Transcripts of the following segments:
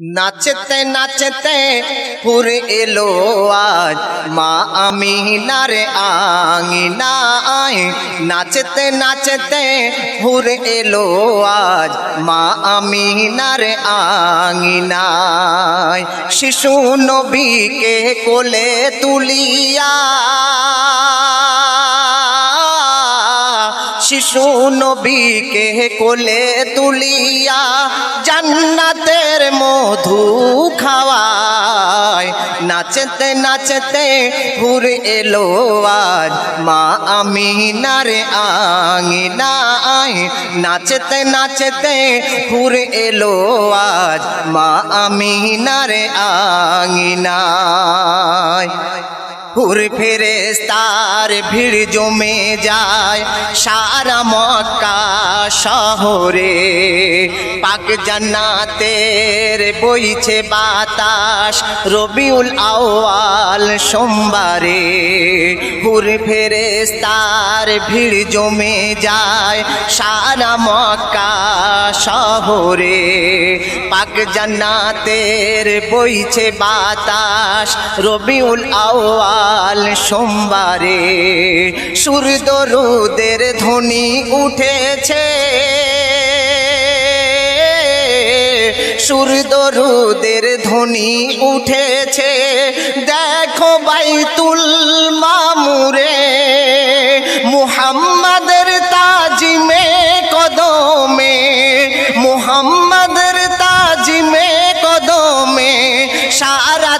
নাচতে নাচতে পুর এলো আজ। মা আমিনার আঙিনায় নাচতে নাচতে পুর এলো আজ। মা আমিনার আঙিনায় শিশু নবীকে কোলে তুলিয়া শিশু নবীকে কোলে তুলিয়া জান্নাতের মধু খাওয়ায়। নাচতে নাচতে ঘুর এলো আজ মা আমি আমিনার আঙিনায়। নাচতে নাচতে ঘুর এলো আজ মা আমিনার আঙিনায়। হুর ফেরেস্তার ভিড় জমে যায়। সারা মক্কা শহরে পাক জান্নাতের বইছে বাতাস। রবিউল আওয়াল সোমবারে হুর ফেরেস্তার ভিড় জমে যায়। সারা মক্কা শহরে পাক জান্নাতের বইছে বাতাস। রবিউল আওয়াল সোমবারে সূর্য রুদের ধ্বনি উঠেছে। সূর্য রুদের ধ্বনি উঠেছে। দেখো বাইতুল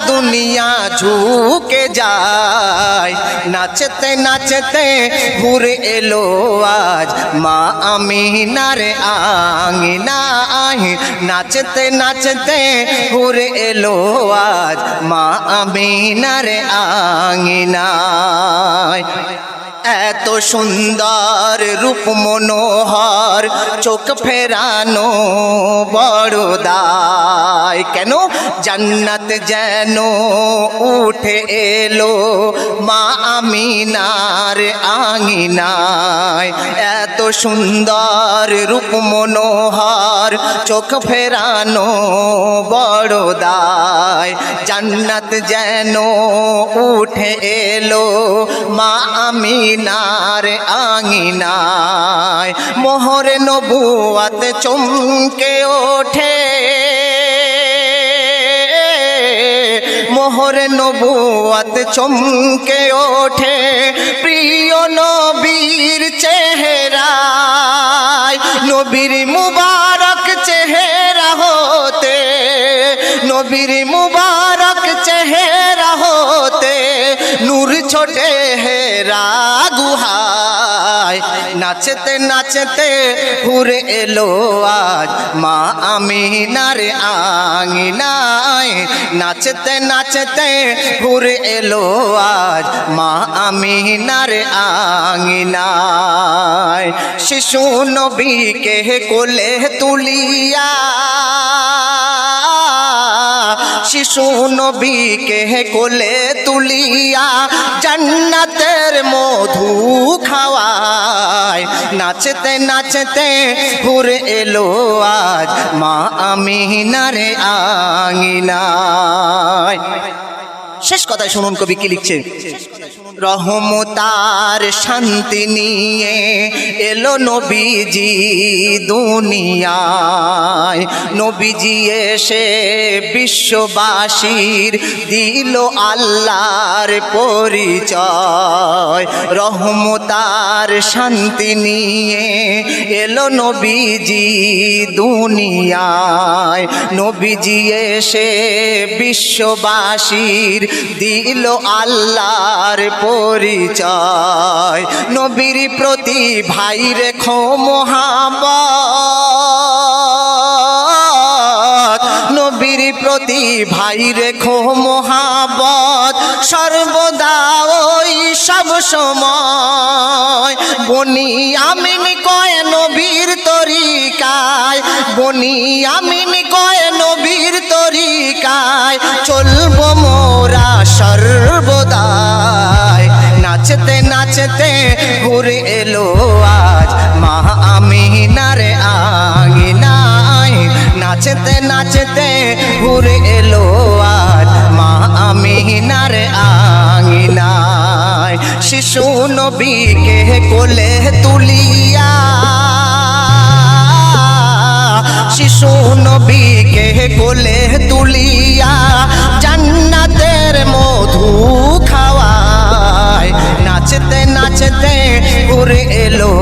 দুনিয়া ঝুঁকে যায়। নাচতে নাচতে ঘুরে এলো আজ। মা আমিনার আঙিনায়। নাচতে নাচতে ঘুরে এলো আজ। মা আমিনার আঙিনায়। এত সুন্দর রূপ মনোহর, চোখ ফেরানো বড় দায়। কেন জান্নাত যেন উঠে এলো মা আমিনার আঙিনায়। এত সুন্দর রূপ মনোহর, চোখ ফেরানো বড় দায়। জান্নাত যেন উঠে এলো মা আমিনার আঙিনায় মোহর নবুয়াত চমকে ওঠে। মোহর নবুয়াত চমকে ওঠে প্রিয় নবীর চেহারায়। নবীর মুবারক চেহারা হতে, নবীর মুবারক চেহারা ছোটে হেরা গুহায় নাচতে নাচতে ঘুরে এলো আজ। মা আমিনার আঙিনায়, নাচতে নাচতে ঘুরে এলো আজ। মা আমিনার আঙিনায়, শিশু নবীকে কোলে তুলিয়া শিশু নবীকে কোলে তুলিয়া জান্নাতের মধু খাওয়ায়। নাচতে নাচতে ঘুরে এলো আজ মা আমি নারে আঙিনায়। শেষ কথায় শুনুন কবি কি লিখছে রহমতার শান্তি নিয়ে এলো নবীজি দুনিয়ায়। নবীজি এসে বিশ্ববাসীর দিল আল্লাহর পরিচয়। রহমতার শান্তি নিয়ে এলো নবীজি দুনিয়ায়। নবীজি এসে বিশ্ববাসীর দিল আল্লাহর পরিচয়। নবীর প্রতি ভাই রেখো মহাবত নবীর প্রতি ভাই রেখো মহাবত সর্বদা ওই সব সময় বনি আমিন কয় তরিকায় বনি আমিন কয়, নবীর তরিকায় চলবো মোরা সর্বদায় নাচতে নাচতে ঘুরে এলো আজ মা আমিনার আঙিনায়। নাচতে নাচতে ঘুরে এলো আজ মা আমিনার আঙিনায়। শিশু নবীকে কোলে তুলিয়া শিশু নবীকে কোলে তুলিয়া জান্নাতের মধু খাওয়ায়। নাচতে নাচতে ঘুরে এলো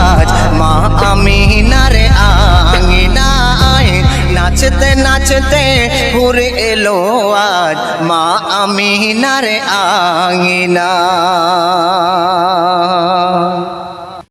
আজ মা আমিনার আঙিনায়। নাচতে নাচতে ঘুরে এলো আজ মা আমিনার আঙিনা